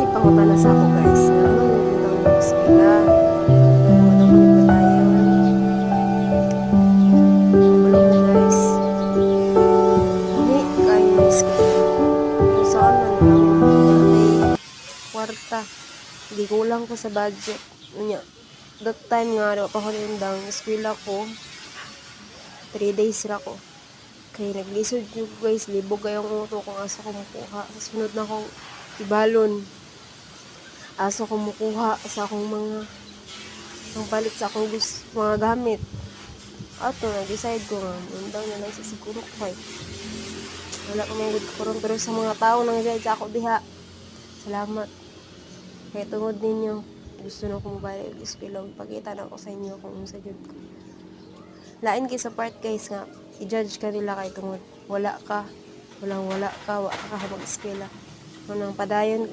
Na sa ako guys. Ano yung utang sa sila? Ano mo na tayo? Wala mo guys. Hindi, kayo miss ko. Kung saan man lang wala may kwarta. Hindi kulang ko sa budget. Unya, that time nga, di pa ko nindang eskwela ko. 3 days ra ko. Kaya naglisod yung guys, libog kayong uto kung asa ko makuha. Sa sunod na akong ibalon. Asa ko makuha sa akong mga ang palit sa akong gusto, mga gamit. Ato, nag-decide ko nga, undaw na lang sa siguro kay. Wala ko mga good karon pero sa mga tao nang guide sa ako diha. Salamat. Kaya tungod ninyo, gusto na mabalik ang eskwela. Pagkita na ako sa inyo kung sa jud ko. Lain kay sa part guys nga, i-judge ka nila kay tungod. Wala ka, walang wala ka, wala ka mag-eskwela. Nang padayon,